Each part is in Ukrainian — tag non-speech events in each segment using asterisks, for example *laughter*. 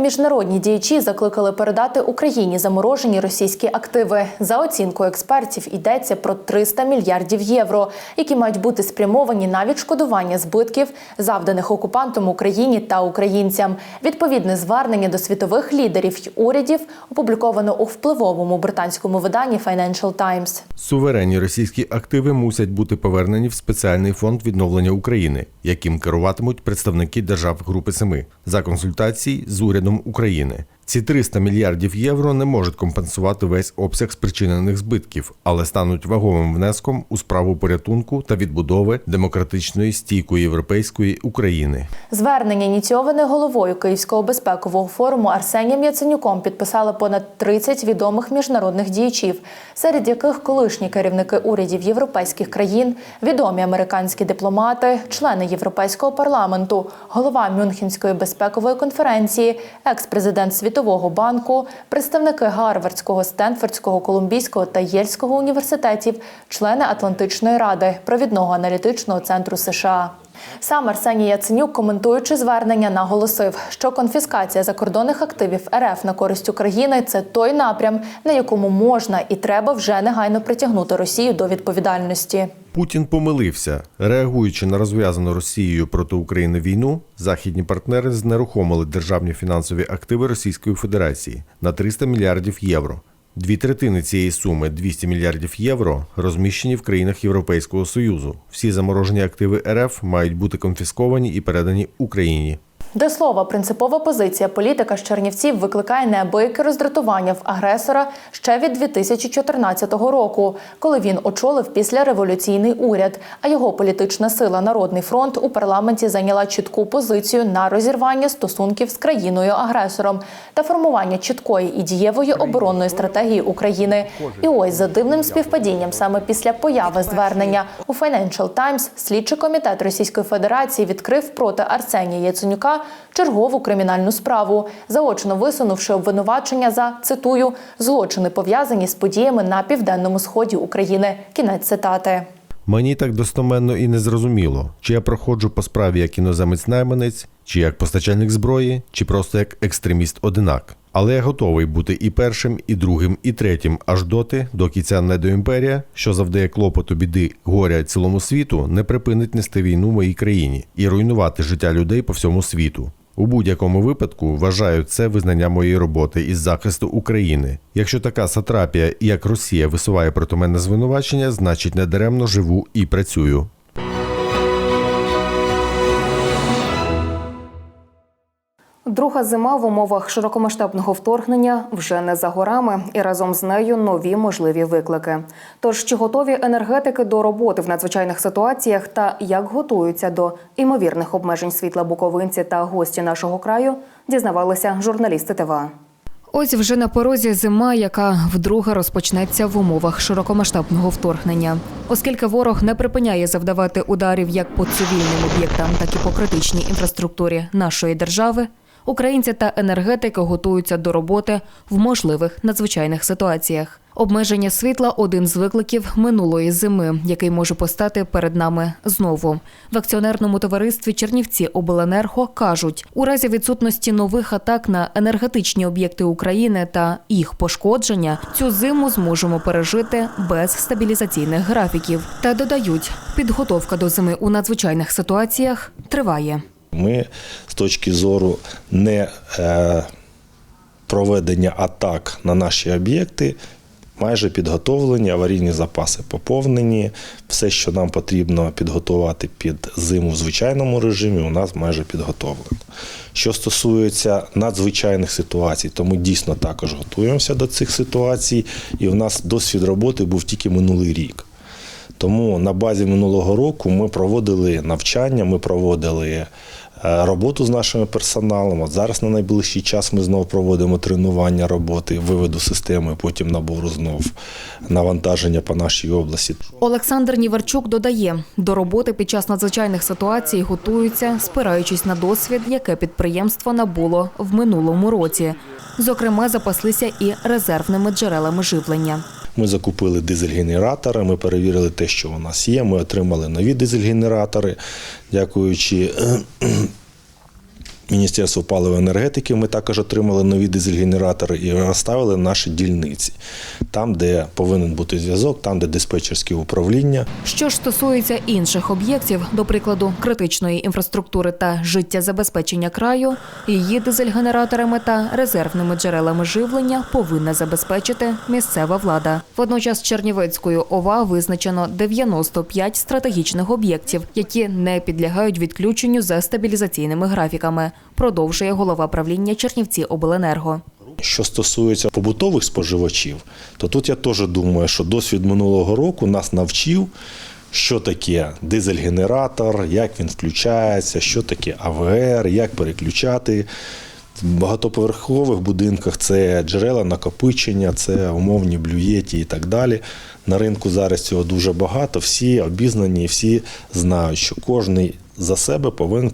Міжнародні діячі закликали передати Україні заморожені російські активи. За оцінкою експертів йдеться про 300 мільярдів євро, які мають бути спрямовані на відшкодування збитків, завданих окупантом Україні та українцям. Відповідне звернення до світових лідерів й урядів опубліковано у впливовому британському виданні Financial Times. Суверенні російські активи мусять бути повернені в спеціальний фонд відновлення України, яким керуватимуть представники держав Групи Семи за консультацій з урядом України. Ці 300 мільярдів євро не можуть компенсувати весь обсяг спричинених збитків, але стануть вагомим внеском у справу порятунку та відбудови демократичної стійкої європейської України. Звернення ініційоване головою Київського безпекового форуму Арсенієм Яценюком підписали понад 30 відомих міжнародних діячів, серед яких колишні керівники урядів європейських країн, відомі американські дипломати, члени Європейського парламенту, голова Мюнхенської безпекової конференції, екс-президент Світового банку, представники Гарвардського, Стенфордського, Колумбійського та Єльського університетів, члени Атлантичної ради, провідного аналітичного центру США. Сам Арсеній Яценюк, коментуючи звернення, наголосив, що конфіскація закордонних активів РФ на користь України це той напрям, на якому можна і треба вже негайно притягнути Росію до відповідальності. Путін помилився. Реагуючи на розв'язану Росією проти України війну, західні партнери знерухомили державні фінансові активи Російської Федерації на 300 мільярдів євро. Дві третини цієї суми 200 мільярдів євро розміщені в країнах Європейського Союзу. Всі заморожені активи РФ мають бути конфісковані і передані Україні. До слова, принципова позиція політика з Чернівців викликає неабияке роздратування в агресора ще від 2014 року, коли він очолив післяреволюційний уряд. А його політична сила Народний фронт у парламенті зайняла чітку позицію на розірвання стосунків з країною-агресором та формування чіткої і дієвої оборонної стратегії України. І ось за дивним співпадінням, саме після появи звернення у Financial Times слідчий комітет Російської Федерації відкрив проти Арсенія Яценюка чергову кримінальну справу, заочно висунувши обвинувачення за цитую злочини пов'язані з подіями на південному сході України. Кінець цитати. Мені так достоменно і не зрозуміло, чи я проходжу по справі як іноземець-найманець, чи як постачальник зброї, чи просто як екстреміст-одинак. Але я готовий бути і першим, і другим, і третім, аж доти, доки ця недоімперія, що завдає клопоту біди горя цілому світу, не припинить нести війну моїй країні і руйнувати життя людей по всьому світу. У будь-якому випадку вважаю це визнання моєї роботи із захисту України. Якщо така сатрапія, як Росія, висуває проти мене звинувачення, значить недаремно живу і працюю. Друга зима в умовах широкомасштабного вторгнення вже не за горами, і разом з нею нові можливі виклики. Тож чи готові енергетики до роботи в надзвичайних ситуаціях та як готуються до імовірних обмежень світла буковинці та гості нашого краю, дізнавалися журналісти ТВА. Ось вже на порозі зима, яка вдруге розпочнеться в умовах широкомасштабного вторгнення, оскільки ворог не припиняє завдавати ударів як по цивільним об'єктам, так і по критичній інфраструктурі нашої держави. Українці та енергетики готуються до роботи в можливих надзвичайних ситуаціях. Обмеження світла один з викликів минулої зими, який може постати перед нами знову. В акціонерному товаристві Чернівці Обленерго кажуть, у разі відсутності нових атак на енергетичні об'єкти України та їх пошкодження, цю зиму зможемо пережити без стабілізаційних графіків. Та додають, підготовка до зими у надзвичайних ситуаціях триває. Ми з точки зору не е, проведення атак на наші об'єкти. Майже підготовлені, аварійні запаси поповнені. Все, що нам потрібно підготувати під зиму в звичайному режимі, у нас майже підготовлено. Що стосується надзвичайних ситуацій, то ми дійсно також готуємося до цих ситуацій, і у нас досвід роботи був тільки минулий рік. Тому на базі минулого року ми проводили навчання, ми проводили е, роботу з нашим персоналом. От зараз на найближчий час ми знову проводимо тренування роботи, виводу системи, потім набору знов навантаження по нашій області. Олександр Ніварчук додає, до роботи під час надзвичайних ситуацій готуються, спираючись на досвід, яке підприємство набуло в минулому році. Зокрема, запаслися і резервними джерелами живлення. Ми закупили дизель-генератори, ми перевірили те, що у нас є. Ми отримали нові дизель-генератори, дякуючи Міністерство паливо енергетики ми також отримали нові дизель-генератори і розставили наші дільниці, там, де повинен бути зв'язок, там, де диспетчерське управління. Що ж стосується інших об'єктів, до прикладу, критичної інфраструктури та життєзабезпечення краю, її дизель-генераторами та резервними джерелами живлення повинна забезпечити місцева влада. Водночас Чернівецькою ОВА визначено 95 стратегічних об'єктів, які не підлягають відключенню за стабілізаційними графіками. Продовжує голова правління Чернівці Обленерго. Що стосується побутових споживачів, то тут я теж думаю, що досвід минулого року нас навчив, що таке дизель-генератор, як він включається, що таке АВР, як переключати. В багатоповерхових будинках це джерела накопичення, це умовні блюєті і так далі. На ринку зараз цього дуже багато. Всі обізнані, всі знають, що кожен за себе повинен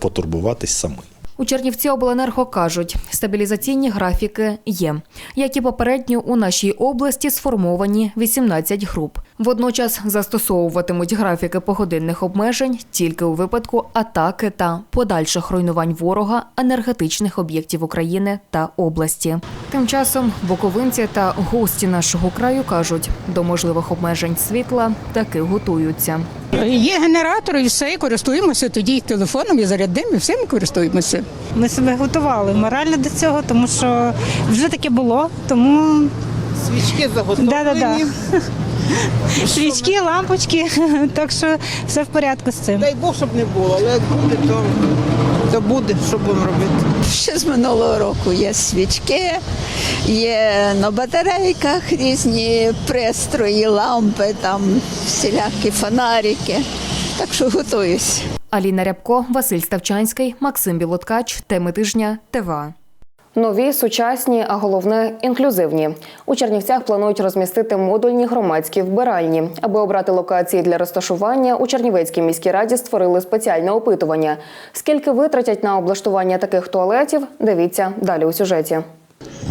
потурбуватись самим. У Чернівці обленерго кажуть, стабілізаційні графіки є. Як і попередньо, у нашій області сформовані 18 груп. Водночас застосовуватимуть графіки погодинних обмежень тільки у випадку атаки та подальших руйнувань ворога енергетичних об'єктів України та області. Тим часом буковинці та гості нашого краю кажуть, до можливих обмежень світла таки готуються. Є генератор і все, і користуємося тоді і телефоном, і зарядним, і всім користуємося. Ми себе готували морально до цього, тому що вже таке було. Тому Свічки заготовлені. Да-да-да. свічки, лампочки, *laughs* так що все в порядку з цим. Дай Бог, щоб не було, але як буде, то, то буде, що будемо робити. Ще з минулого року є свічки, є на батарейках різні пристрої, лампи, там всілякі фонарики. Так що готуюсь. Аліна Рябко, Василь Ставчанський, Максим Білоткач. Теми тижня. ТВА. Нові, сучасні, а головне інклюзивні. У Чернівцях планують розмістити модульні громадські вбиральні. Аби обрати локації для розташування, у Чернівецькій міській раді створили спеціальне опитування. Скільки витратять на облаштування таких туалетів? Дивіться далі у сюжеті.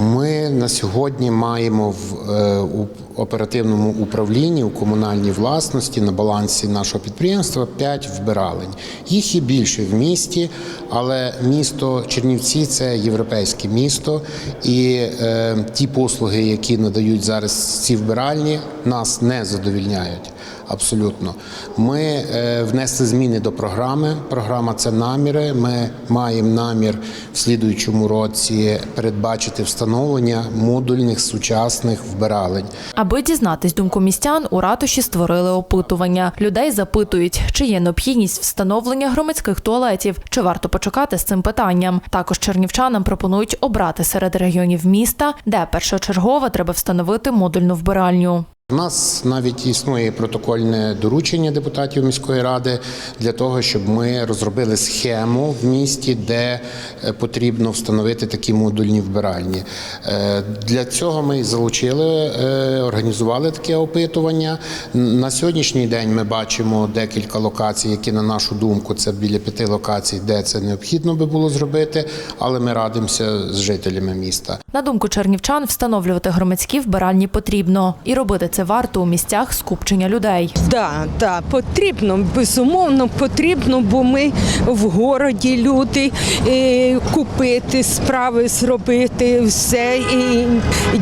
Ми на сьогодні маємо в е, оперативному управлінні у комунальній власності на балансі нашого підприємства 5 вбиралень. Їх є більше в місті, але місто Чернівці це європейське місто, і е, ті послуги, які надають зараз ці вбиральні, нас не задовільняють. Абсолютно, ми е, внесли зміни до програми. Програма це наміри. Ми маємо намір в слідуючому році передбачити встановлення модульних сучасних вбиралень. Аби дізнатись думку містян, у ратуші створили опитування. Людей запитують, чи є необхідність встановлення громадських туалетів, чи варто почекати з цим питанням. Також чернівчанам пропонують обрати серед регіонів міста, де першочергово треба встановити модульну вбиральню. У нас навіть існує протокольне доручення депутатів міської ради для того, щоб ми розробили схему в місті, де е, потрібно встановити такі модульні вбиральні. Е, Для цього ми залучили, е, організували таке опитування. На сьогоднішній день ми бачимо декілька локацій, які, на нашу думку, це біля п'яти локацій, де це необхідно би було зробити, але ми радимося з жителями міста. На думку чернівчан, встановлювати громадські вбиральні потрібно і робити це варто у місцях скупчення людей. Так, так, потрібно, безумовно, потрібно, бо ми в городі люди е, купити, справи зробити, все, і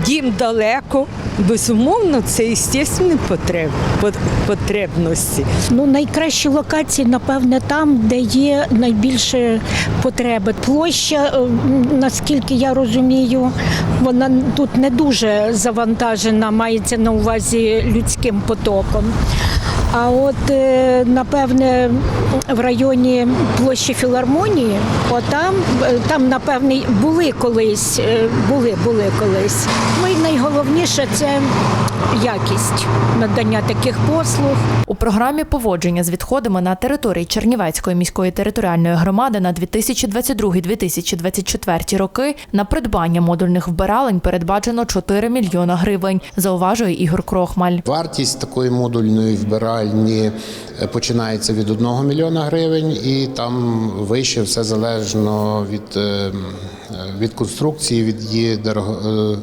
дім далеко. Безумовно, це естественні потреб, потребності. Ну, найкращі локації, напевне, там, де є найбільше потреби. Площа, е, наскільки я розумію, вона тут не дуже завантажена, мається на увазі людським потоком. А от е, напевне в районі площі філармонії, отам е, там, напевне, були колись, е, були, були колись. Найголовніше це якість надання таких послуг. У програмі поводження з відходами на території Чернівецької міської територіальної громади на 2022-2024 роки на придбання модульних вбиралень передбачено 4 мільйона гривень. Зауважує Ігор Крохмаль. Вартість такої модульної вбиральні е, починається від 1 мільйона гривень, і там вище все залежно від, е, е, від конструкції, від її дорого,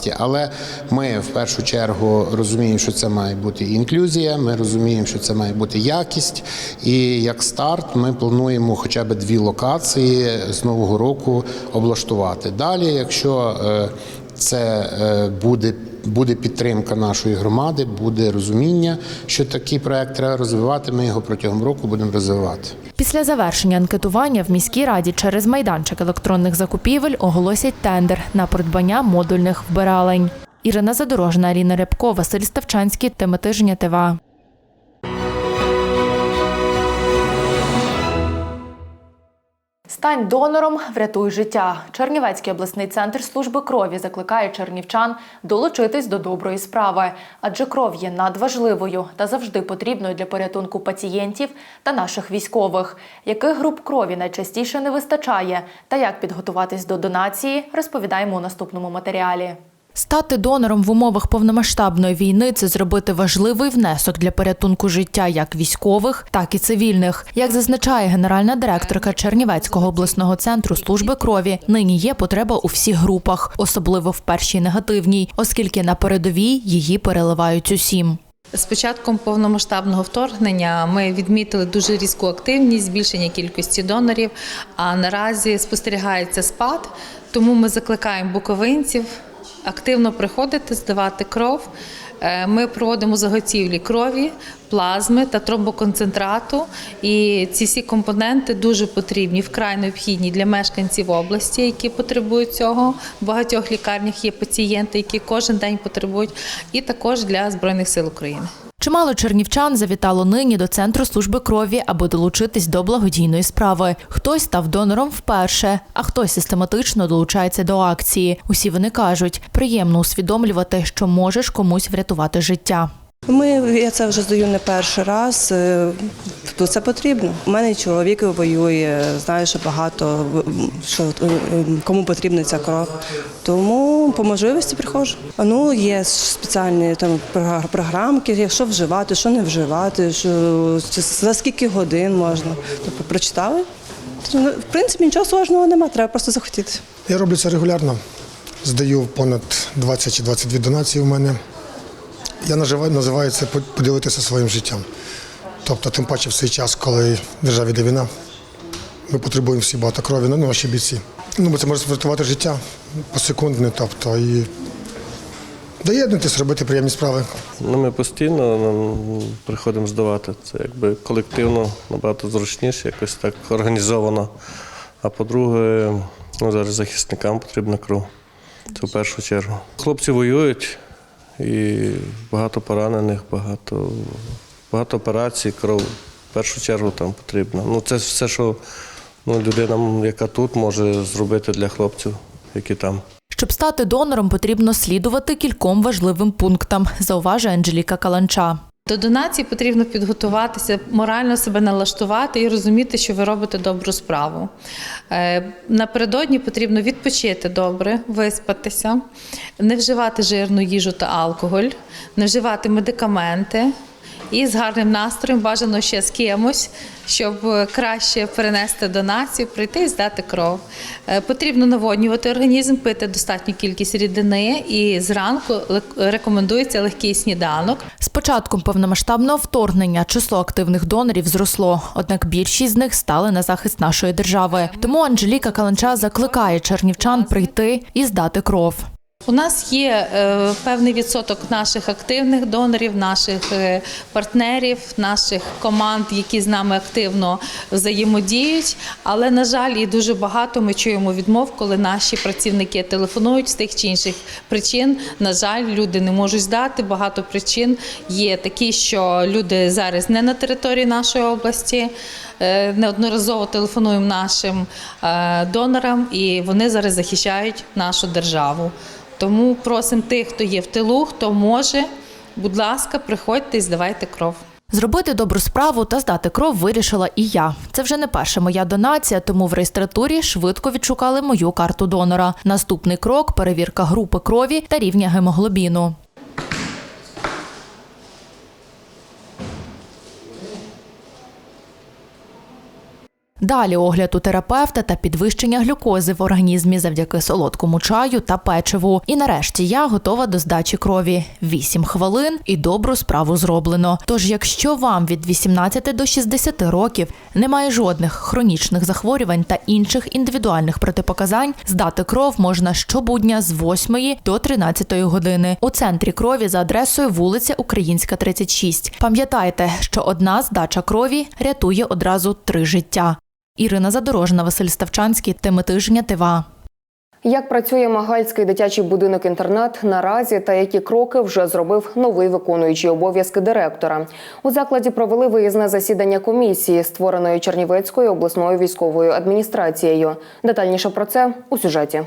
вартості. Але ми в першу чергу розуміємо, що це має бути інклюзія, ми розуміємо, що це має бути якість. І як старт ми плануємо хоча б дві локації з нового року облаштувати. Далі, якщо е, це е, буде. Буде підтримка нашої громади, буде розуміння, що такий проект треба розвивати. Ми його протягом року будемо розвивати. Після завершення анкетування в міській раді через майданчик електронних закупівель оголосять тендер на придбання модульних вбиралень. Ірина Задорожна, Аліна Рябко, Василь Ставчанський, теми тижня. Стань донором, врятуй життя. Чернівецький обласний центр служби крові закликає чернівчан долучитись до доброї справи, адже кров є надважливою та завжди потрібною для порятунку пацієнтів та наших військових. Яких груп крові найчастіше не вистачає, та як підготуватись до донації, розповідаємо у наступному матеріалі. Стати донором в умовах повномасштабної війни це зробити важливий внесок для порятунку життя як військових, так і цивільних. Як зазначає генеральна директорка Чернівецького обласного центру служби крові, нині є потреба у всіх групах, особливо в першій негативній, оскільки на передовій її переливають усім. З початком повномасштабного вторгнення ми відмітили дуже різку активність, збільшення кількості донорів. А наразі спостерігається спад, тому ми закликаємо буковинців активно приходити, здавати кров. Е, Ми проводимо заготівлі крові, плазми та тромбоконцентрату. І ці всі компоненти дуже потрібні, вкрай необхідні для мешканців області, які потребують цього. В багатьох лікарнях є пацієнти, які кожен день потребують, і також для Збройних сил України. Чимало чернівчан завітало нині до центру служби крові, аби долучитись до благодійної справи. Хтось став донором вперше, а хтось систематично долучається до акції. Усі вони кажуть, приємно усвідомлювати, що можеш комусь врятувати життя. Ми я це вже здаю не перший раз. е, То це потрібно. У мене чоловік воює, знаю, що багато що е, е, кому потрібна ця кров. Тому по можливості приходжу. Ну є спеціальні там програмки, якщо вживати, що не вживати, що за скільки годин можна. Тобто прочитали. Ну, В принципі, нічого сложного немає, треба просто захотіти. Я роблю це регулярно. Здаю понад 20 чи 22 донації у мене. Я називаю, це «По- поділитися своїм життям. Тобто, тим паче в цей час, коли в державі йде війна, ми потребуємо всі багато крові, ну наші бійці. Ну, бо це може врятувати життя посекундне, тобто і доєднуйтесь, робити приємні справи. Ну, ми постійно приходимо здавати. Це якби колективно набагато зручніше, якось так організовано. А по-друге, ну, зараз захисникам потрібна кров. Це в першу чергу. Хлопці воюють і багато поранених, багато, багато операцій, кров в першу чергу там потрібна. Ну, це все, що ну, людина, яка тут, може зробити для хлопців, які там. Щоб стати донором, потрібно слідувати кільком важливим пунктам, зауважує Анжеліка Каланча. До донації потрібно підготуватися, морально себе налаштувати і розуміти, що ви робите добру справу. Е, Напередодні потрібно відпочити добре, виспатися, не вживати жирну їжу та алкоголь, не вживати медикаменти. І з гарним настроєм бажано ще з кимось, щоб е, краще перенести донацію, прийти і здати кров. Е, Потрібно наводнювати організм, пити достатню кількість рідини, і зранку рекомендується легкий сніданок. З початком повномасштабного вторгнення число активних донорів зросло, однак більшість з них стали на захист нашої держави. Тому Анжеліка Каланча закликає чернівчан прийти і здати кров. У нас є е, певний відсоток наших активних донорів, наших е, партнерів, наших команд, які з нами активно взаємодіють. Але на жаль, і дуже багато ми чуємо відмов, коли наші працівники телефонують з тих чи інших причин. На жаль, люди не можуть здати. Багато причин є такі, що люди зараз не на території нашої області. Е, Неодноразово телефонуємо нашим донорам, і вони зараз захищають нашу державу. Тому просимо тих, хто є в тилу, хто може, будь ласка, приходьте і здавайте кров. Зробити добру справу та здати кров вирішила і я. Це вже не перша моя донація, тому в реєстратурі швидко відшукали мою карту донора. Наступний крок перевірка групи крові та рівня гемоглобіну. Далі огляд у терапевта та підвищення глюкози в організмі завдяки солодкому чаю та печиву. І нарешті я готова до здачі крові. 8 хвилин і добру справу зроблено. Тож, якщо вам від 18 до 60 років немає жодних хронічних захворювань та інших індивідуальних протипоказань, здати кров можна щобудня з 8 до 13 години у центрі крові за адресою вулиця Українська, 36. Пам'ятайте, що одна здача крові рятує одразу три життя. Ірина Задорожна, Василь Ставчанський, теми тижня ТВА. Як працює Магальський дитячий будинок-інтернат наразі та які кроки вже зробив новий виконуючий обов'язки директора? У закладі провели виїзне засідання комісії, створеної Чернівецькою обласною військовою адміністрацією. Детальніше про це у сюжеті.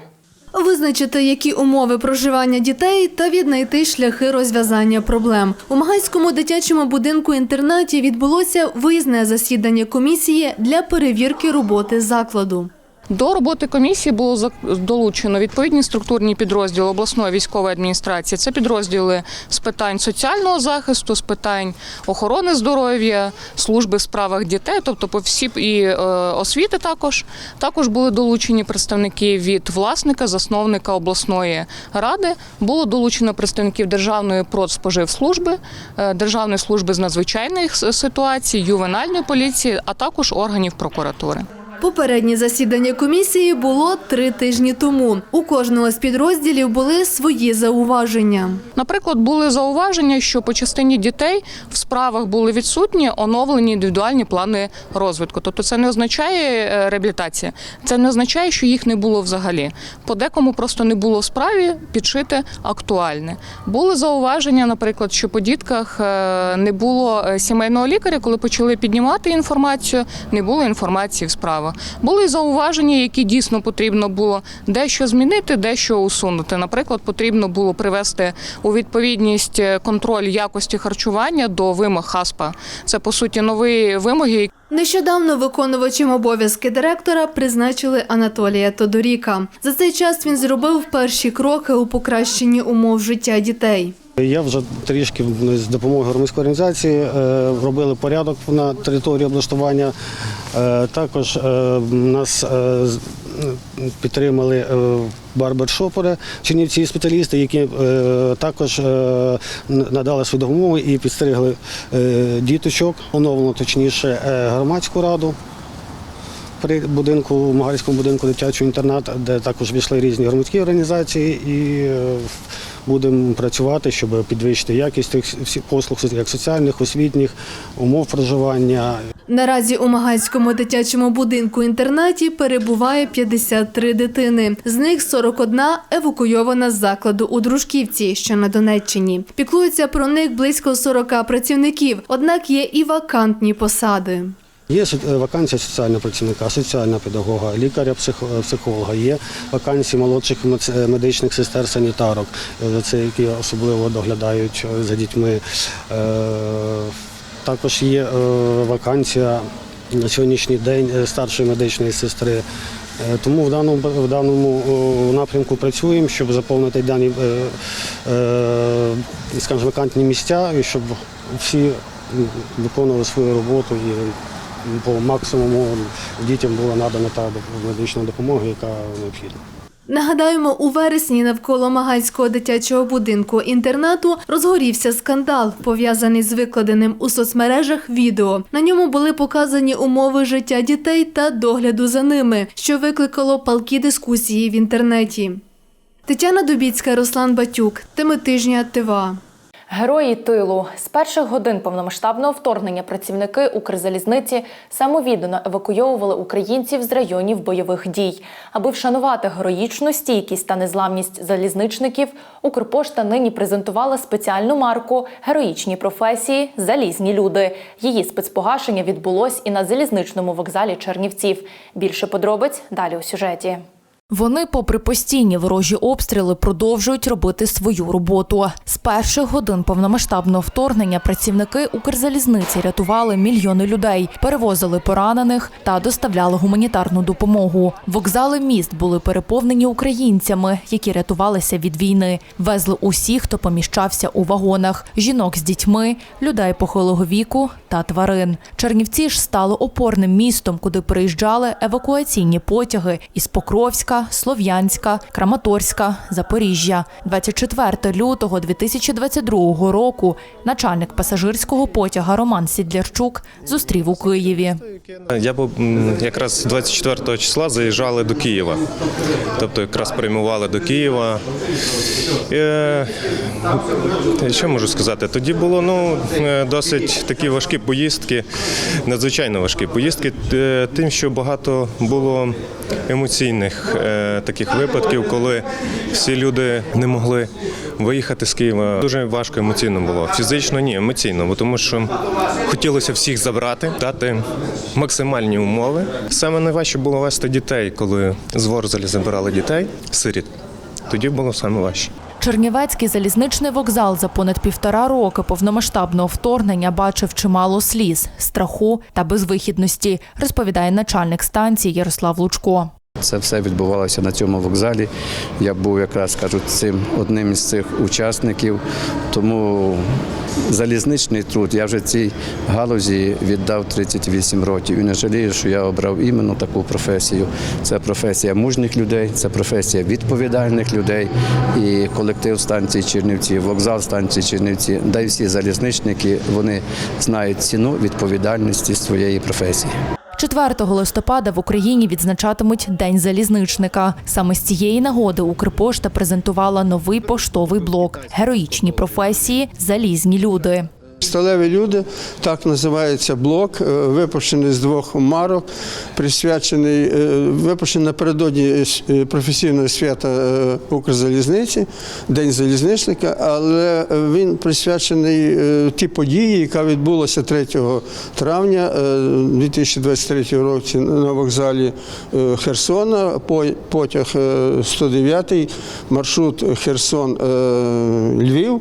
Визначити, які умови проживання дітей та віднайти шляхи розв'язання проблем. У Магайському дитячому будинку-інтернаті відбулося виїзне засідання комісії для перевірки роботи закладу. До роботи комісії було долучено відповідні структурні підрозділи обласної військової адміністрації. Це підрозділи з питань соціального захисту, з питань охорони здоров'я, служби в справах дітей, тобто по всі і е, освіти також. Також були долучені представники від власника, засновника обласної ради. Було долучено представників Державної продспоживслужби, е, Державної служби з надзвичайних ситуацій, ювенальної поліції, а також органів прокуратури. Попереднє засідання комісії було три тижні тому. У кожного з підрозділів були свої зауваження. Наприклад, були зауваження, що по частині дітей в справах були відсутні оновлені індивідуальні плани розвитку. Тобто це не означає е, реабілітація, це не означає, що їх не було взагалі. По декому просто не було справі підшити актуальне. Були зауваження, наприклад, що по дітках е, не було е, сімейного лікаря, коли почали піднімати інформацію, не було інформації в справах. Були зауваження, які дійсно потрібно було дещо змінити, дещо усунути. Наприклад, потрібно було привести у відповідність е, контроль якості харчування до вимог ХАСПА. Це по суті нові вимоги, Нещодавно виконувачем обов'язки директора призначили Анатолія Тодоріка. За цей час він зробив перші кроки у покращенні умов життя дітей. Я вже трішки з допомогою громадської організації е, робили порядок на території облаштування. Е, Також е, нас підтримали барбершопери, чернівці спеціалісти, які також надали свою допомогу і підстерігли е, діточок, оновлено точніше громадську раду. При будинку, Магарському будинку дитячого інтернат, де також війшли різні громадські організації, і будемо працювати, щоб підвищити якість тих послуг, як соціальних, освітніх, умов проживання. Наразі у Магальському дитячому будинку-інтернаті перебуває 53 дитини. З них 41 евакуйована з закладу у Дружківці, що на Донеччині. Піклується про них близько 40 працівників, однак є і вакантні посади. Є е, вакансія соціального працівника, соціального педагога, лікаря, психолога. Є вакансії молодших медичних сестер, санітарок, е, це які особливо доглядають е, за дітьми. Е, Також є е, вакансія на сьогоднішній день е, старшої медичної сестри. Е, Тому в даному в даному напрямку працюємо, щоб заповнити дані е, е, скажімо, вакантні місця, і щоб всі виконували свою роботу по максимуму дітям була надана та медична допомога, яка необхідна. Нагадаємо, у вересні навколо Магальського дитячого будинку інтернату розгорівся скандал, пов'язаний з викладеним у соцмережах відео. На ньому були показані умови життя дітей та догляду за ними, що викликало палкі дискусії в інтернеті. Тетяна Дубіцька, Руслан Батюк. Теми тижня ТВА. Герої тилу з перших годин повномасштабного вторгнення працівники Укрзалізниці самовіддано евакуйовували українців з районів бойових дій. Аби вшанувати героїчну стійкість та незламність залізничників, Укрпошта нині презентувала спеціальну марку Героїчні професії Залізні люди. Її спецпогашення відбулось і на залізничному вокзалі Чернівців. Більше подробиць далі у сюжеті. Вони, попри постійні ворожі обстріли, продовжують робити свою роботу. З перших годин повномасштабного вторгнення працівники Укрзалізниці рятували мільйони людей, перевозили поранених та доставляли гуманітарну допомогу. Вокзали міст були переповнені українцями, які рятувалися від війни. Везли усіх, хто поміщався у вагонах: жінок з дітьми, людей похилого віку та тварин. Чернівці ж стали опорним містом, куди приїжджали евакуаційні потяги із Покровська, Слов'янська, Краматорська, Запоріжжя. 24 лютого 2022 року начальник пасажирського потяга Роман Сідлярчук зустрів у Києві. Я був якраз 24 числа заїжджали до Києва. Тобто якраз прямували до Києва. Е, що можу сказати? Тоді було ну, е, досить такі важкі поїздки, надзвичайно важкі поїздки, е, тим, що багато було емоційних таких випадків, коли всі люди не могли виїхати з Києва. Дуже важко емоційно було. Фізично ні, емоційно, бо тому що хотілося всіх забрати, дати максимальні умови. Саме найважче було вести дітей, коли з Ворзелі забирали дітей, сиріт. Тоді було саме важче. Чернівецький залізничний вокзал за понад півтора роки повномасштабного вторгнення бачив чимало сліз, страху та безвихідності, розповідає начальник станції Ярослав Лучко. Це все відбувалося на цьому вокзалі. Я був якраз кажуть цим одним із цих учасників. Тому залізничний труд я вже цій галузі віддав 38 років. І не жалію, що я обрав іменно таку професію. Це професія мужніх людей, це професія відповідальних людей. І колектив станції Чернівці, вокзал станції Чернівці, да й всі залізничники вони знають ціну відповідальності своєї професії. 4 листопада в Україні відзначатимуть День залізничника. Саме з цієї нагоди Укрпошта презентувала новий поштовий блок Героїчні професії Залізні люди. Сталеві люди, так називається блок, е, випущений з двох марок, присвячений, е, випущений напередодні е, професійного свята Укрзалізниці, День залізничника, але він присвячений тій події, яка відбулася 3 травня е, 2023 року на вокзалі Херсона. Потяг е, 109, маршрут Херсон-Львів,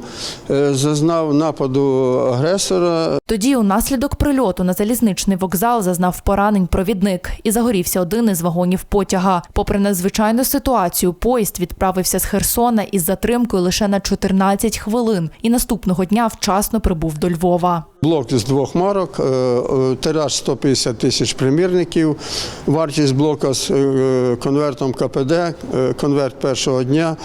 зазнав нападу агресора. Тоді, унаслідок прильоту на залізничний вокзал, зазнав поранень провідник і загорівся один із вагонів потяга. Попри надзвичайну ситуацію, поїзд відправився з Херсона із затримкою лише на 14 хвилин, і наступного дня вчасно прибув до Львова. Блок з двох марок, е, е, тираж 150 тисяч примірників, вартість блока з е, конвертом КПД, конверт першого дня.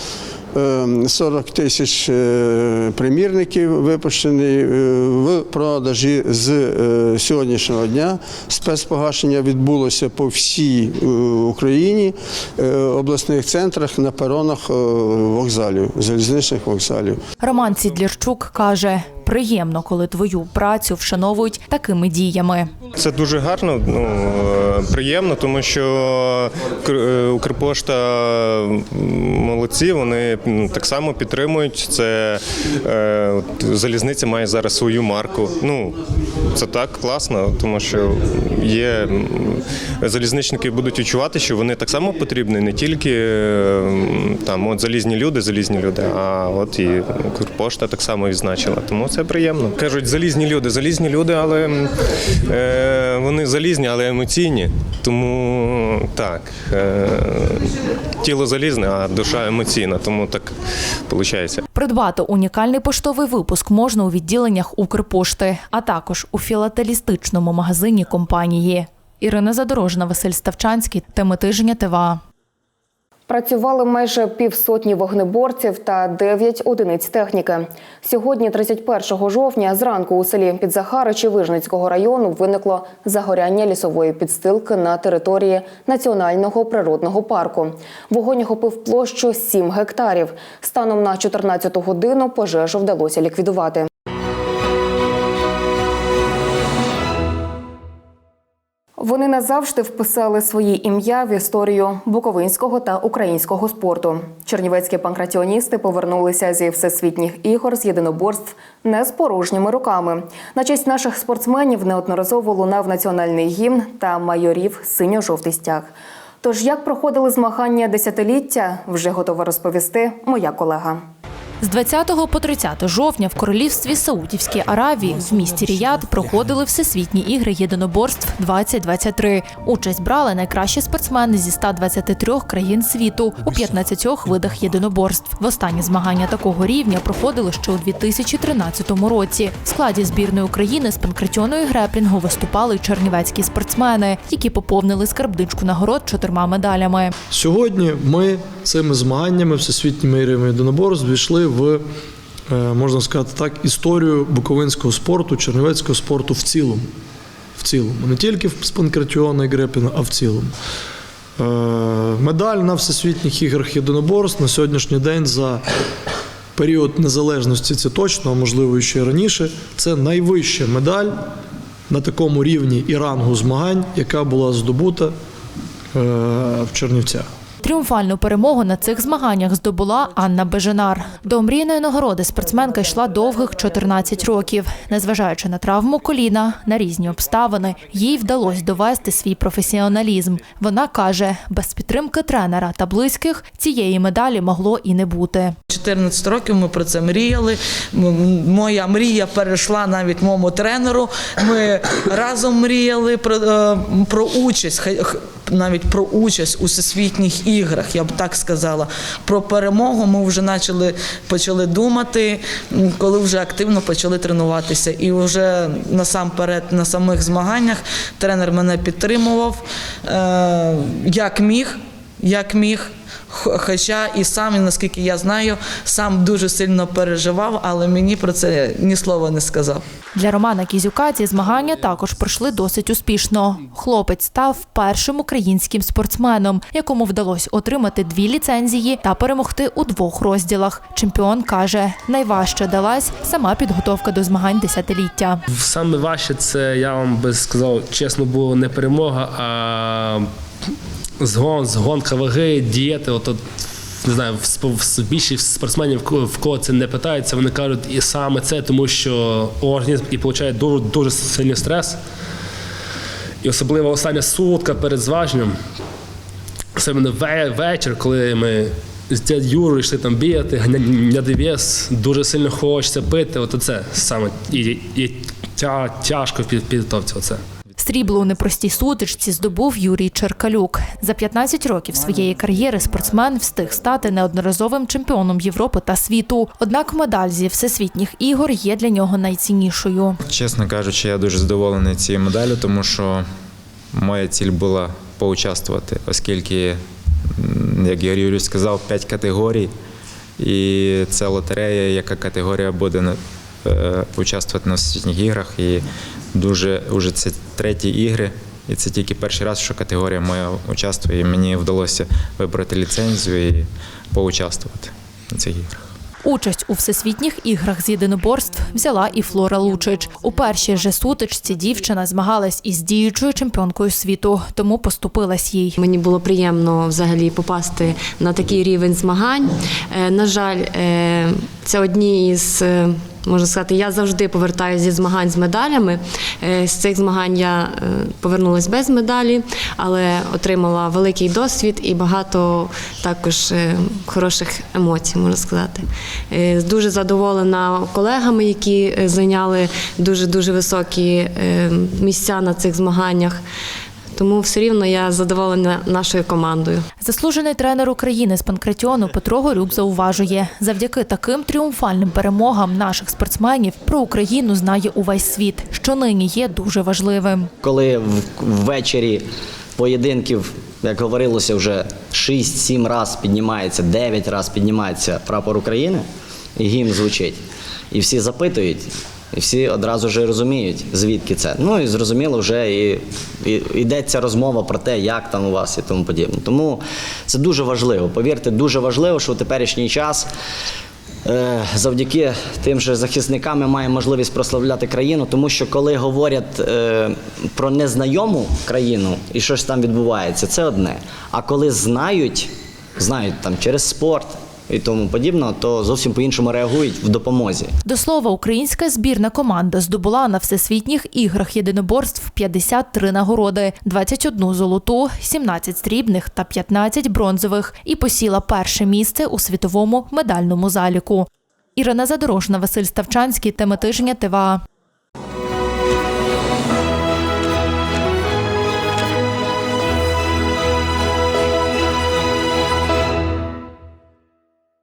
Е, 40 тисяч е, примірників випущений е, в продажі з е, сьогоднішнього дня. Спецпогашення відбулося по всій е, Україні, е, обласних центрах, на перонах е, вокзалів, залізничних вокзалів. Роман Сідлірчук каже: приємно, коли твою працю вшановують такими діями. Це дуже гарно, ну е, приємно, тому що е, Укрпошта молодці, вони так само підтримують. Це е, залізниця має зараз свою марку. Ну це так класно, тому що є залізничники будуть відчувати, що вони так само потрібні, не тільки там от залізні люди, залізні люди, а от і Укрпошта так само відзначила. Тому це приємно. Кажуть, залізні люди, залізні люди, але е, вони залізні, але емоційні. Тому так, е, тіло залізне, а душа емоційна. Тому так виходить. Придбати унікальний поштовий випуск можна у відділеннях Укрпошти, а також у філателістичному магазині компанії. Ірина Задорожна, Василь Ставчанський, теми тижня ТВА. Працювали майже півсотні вогнеборців та 9 одиниць техніки. Сьогодні, 31 жовтня, зранку у селі Підзахаричі Вижницького району виникло загоряння лісової підстилки на території національного природного парку. Вогонь охопив площу 7 гектарів. Станом на 14 годину пожежу вдалося ліквідувати. Вони назавжди вписали своє ім'я в історію буковинського та українського спорту. Чернівецькі панкратіоністи повернулися зі всесвітніх ігор з єдиноборств не з порожніми руками. На честь наших спортсменів неодноразово лунав національний гімн та майорів синьо-жовтий стяг. Тож як проходили змагання десятиліття, вже готова розповісти моя колега. З 20 по 30 жовтня в королівстві Саудівській Аравії в місті Ріяд проходили всесвітні ігри єдиноборств 2023. Участь брали найкращі спортсмени зі 123 країн світу у 15 видах єдиноборств. Востанні змагання такого рівня проходили ще у 2013 році. В складі збірної України з панкратіоної греплінгу виступали чернівецькі спортсмени, які поповнили скарбничку нагород чотирма медалями. Сьогодні ми цими змаганнями всесвітніми іграми єдиноборств війшли в, е, можна сказати так, історію буковинського спорту, чернівецького спорту в цілому. В цілому. Не тільки з панкратіона і грепліна, а в цілому. Е, Медаль на всесвітніх іграх єдиноборств на сьогоднішній день за період незалежності, це точно, а можливо і ще раніше. Це найвища медаль на такому рівні і рангу змагань, яка була здобута е, в Чернівцях. Тріумфальну перемогу на цих змаганнях здобула Анна Беженар. До омрійної нагороди спортсменка йшла довгих 14 років. Незважаючи на травму коліна, на різні обставини, їй вдалося довести свій професіоналізм. Вона каже, без підтримки тренера та близьких цієї медалі могло і не бути. 14 років ми про це мріяли. Моя мрія перейшла навіть моєму тренеру. Ми разом мріяли про, е, про участь, навіть про участь у всесвітніх іграх, я б так сказала. Про перемогу ми вже почали, почали думати, коли вже активно почали тренуватися. І вже насамперед на самих змаганнях тренер мене підтримував е, як міг, як міг. Хоча і сам, наскільки я знаю, сам дуже сильно переживав, але мені про це ні слова не сказав. Для Романа Кізюка ці змагання також пройшли досить успішно. Хлопець став першим українським спортсменом, якому вдалося отримати дві ліцензії та перемогти у двох розділах. Чемпіон каже, найважче далась сама підготовка до змагань десятиліття. Саме важче це я вам би сказав, чесно, було не перемога, а згон, згонка ваги, дієти. От, не знаю, в більшість спортсменів, в кого- це не питається, вони кажуть і саме це, тому що організм і отримує дуже, дуже сильний стрес. І особливо остання сутка перед зваженням, особливо ве- вечір, коли ми з дядь Юрою йшли там бігати, ганяти вес, дуже сильно хочеться пити. От це саме і, і тя, тяжко в під- підготовці. Оце. Срібло у непростій сутичці здобув Юрій Черкалюк. За 15 років своєї кар'єри спортсмен встиг стати неодноразовим чемпіоном Європи та світу. Однак медаль зі всесвітніх ігор є для нього найціннішою. Чесно кажучи, я дуже задоволений цією медаллю, тому що моя ціль була поучаствувати, оскільки, як Юрійович сказав, 5 категорій, і це лотерея, яка категорія буде е, участвувати на всесвітніх іграх. І дуже уже це треті ігри. І це тільки перший раз, що категорія моя участвує, і мені вдалося вибрати ліцензію і поучаствувати на цих іграх. Участь у всесвітніх іграх з єдиноборств взяла і Флора Лучич. У першій же сутичці дівчина змагалась із діючою чемпіонкою світу, тому поступилась їй. Мені було приємно взагалі попасти на такий рівень змагань. Е, На жаль, е, це одні із. Можна сказати, я завжди повертаюся зі змагань з медалями. Е, З цих змагань я е, повернулася без медалі, але отримала великий досвід і багато також е, хороших емоцій, можна сказати. Дуже задоволена колегами, які зайняли дуже дуже високі місця на цих змаганнях. Тому все рівно я задоволена нашою командою. Заслужений тренер України з панкратіону Петро Горюк зауважує, завдяки таким тріумфальним перемогам наших спортсменів про Україну знає увесь світ, що нині є дуже важливим. коли ввечері поєдинків, як говорилося, вже 6-7 раз піднімається, 9 раз піднімається прапор України, і гімн звучить. І всі запитують, і всі одразу ж розуміють, звідки це. Ну і зрозуміло, вже і, і йдеться розмова про те, як там у вас і тому подібне. Тому це дуже важливо. Повірте, дуже важливо, що в теперішній час. Е, Завдяки тим же захисникам ми маємо можливість прославляти країну, тому що коли говорять е, про незнайому країну і що ж там відбувається, це одне. А коли знають, знають там через спорт, і тому подібного, то зовсім по-іншому реагують в допомозі. До слова, українська збірна команда здобула на всесвітніх іграх єдиноборств 53 нагороди, 21 золоту, 17 срібних та 15 бронзових і посіла перше місце у світовому медальному заліку. Ірина Задорожна, Василь Ставчанський, теми тижня ТВА.